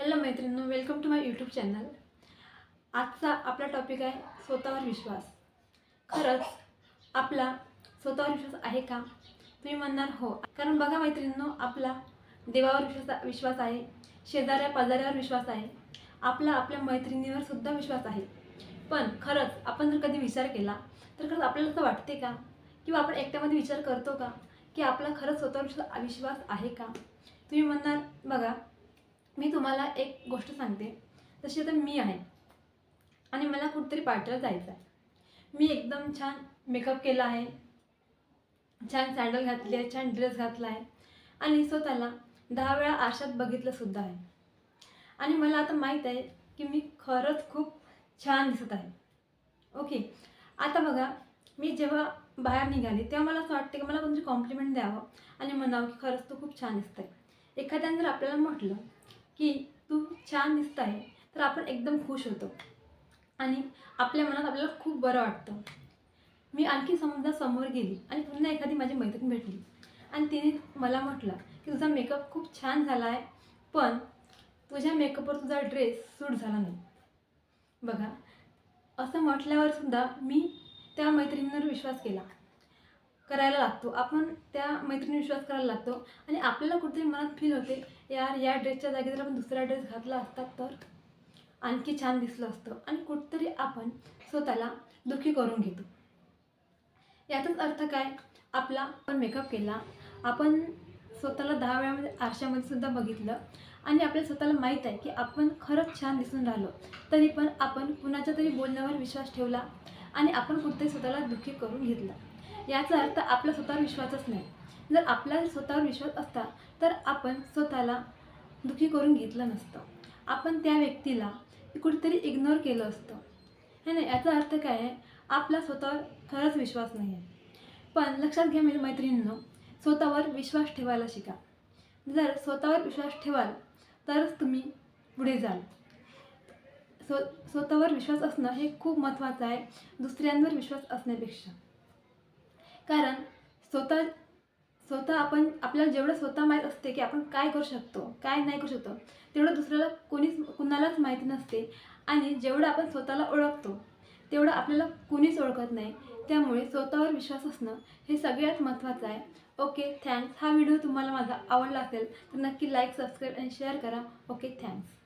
Hello मैत्रिणींनो welcome to my YouTube channel आजचा आपला टॉपिक आहे स्वतःवर विश्वास. खरंच आपला स्वतःवर विश्वास आहे का? तुम्ही म्हणणार हो. कारण बघा मैत्रिणींनो आपला देवावर विश्वास विश्वास आहे शेजाऱ्या पाजाऱ्यावर विश्वास आहे आपला आपल्या मैत्रिणीवर सुद्धा विश्वास आहे. पण खरंच आपण जर कधी विचार केला तर खरंच आपल्याला असं वाटते का? किंवा आपण एकट्यामध्ये विचार करतो का? की आपला खरंच स्वतःवर विश्वास विश्वास आहे का? तुम्ही म्हणणार बघा मी तुम्हाला एक गोष्ट सांगते. जशी आता मी आहे. आणि मला कुठेतरी पार्टीला जायचं आहे मी एकदम छान मेकअप केला आहे. छान सँडल घातली आहे छान ड्रेस घातला आहे. आणि स्वतःला दहा वेळा आरशात बघितलंसुद्धा आहे. आणि मला आता माहीत आहे की मी खरंच खूप छान दिसत आहे. ओके? आता बघा मी जेव्हा बाहेर निघाली तेव्हा मला असं वाटतं की मला कोणतरी कॉम्प्लिमेंट द्यावं. आणि म्हणावं की खरंच तू खूप छान दिसत आहे एखाद्यानं जर आपल्याला म्हटलं की तू छान दिसत आहे तर आपण एकदम खुश होतो. आणि आपल्या मनात आपल्याला खूप बरं वाटतं. मी आणखी समजा समोर गेली आणि पुन्हा एखादी माझी मैत्रीण भेटली. आणि तिने मला म्हटलं की तुझा मेकअप खूप छान झाला आहे पण तुझ्या मेकअपवर तुझा ड्रेस सूट झाला नाही. बघा असं म्हटल्यावर सुद्धा मी त्या मैत्रिणींवर विश्वास केला. करायला लागतो. आपण त्या मैत्रिणी विश्वास करायला लागतो. आणि आपल्याला कुठेतरी मनात फील होते यार या ड्रेसच्या जागी जर आपण दुसरा ड्रेस घातला असता तर? आणखी छान दिसलं असतं. आणि कुठेतरी आपण स्वतःला दुःखी करून घेतो. याचाच अर्थ काय? आपला आपण मेकअप केला आपण स्वतःला दहा वेळामध्ये आरशामध्ये सुद्धा बघितलं आणि आपल्याला स्वतःला माहीत आहे की आपण खरंच छान दिसून राहिलो. तरी पण आपण कुणाच्या तरी बोलण्यावर विश्वास ठेवला आणि आपण कुठेतरी स्वतःला दुःखी करून घेतला. याचा अर्थ आपला स्वतःवर विश्वासच नाही. जर आपला स्वतःवर विश्वास असता तर आपण स्वतःला दुःखी करून घेतलं नसतं. आपण त्या व्यक्तीला कुठेतरी इग्नोर केलं असतं. है ना? याचा अर्थ काय आहे? आपला स्वतःवर खरंच विश्वास नाही आहे. पण लक्षात घ्या मी मैत्रिणींनो स्वतःवर विश्वास ठेवायला शिका. जर स्वतःवर विश्वास ठेवाल तरच तुम्ही पुढे जाल. स्व स्वतःवर विश्वास असणं हे खूप महत्त्वाचं आहे दुसऱ्यांवर विश्वास असण्यापेक्षा. कारण स्वतः स्वतः आपण आपल्याला जेवढं स्वतः माहीत असते की आपण काय करू शकतो काय नाही करू शकतो तेवढं दुसऱ्याला कोणीच कुणालाच माहिती नसते. आणि जेवढं आपण स्वतःला ओळखतो तेवढं आपल्याला कोणीच ओळखत नाही. त्यामुळे स्वतःवर विश्वास असणं हे सगळ्यात महत्त्वाचं आहे. ओके थँक्स हा व्हिडिओ तुम्हाला माझा आवडला असेल तर नक्की लाईक सबस्क्राईब आणि शेअर करा. Okay thanks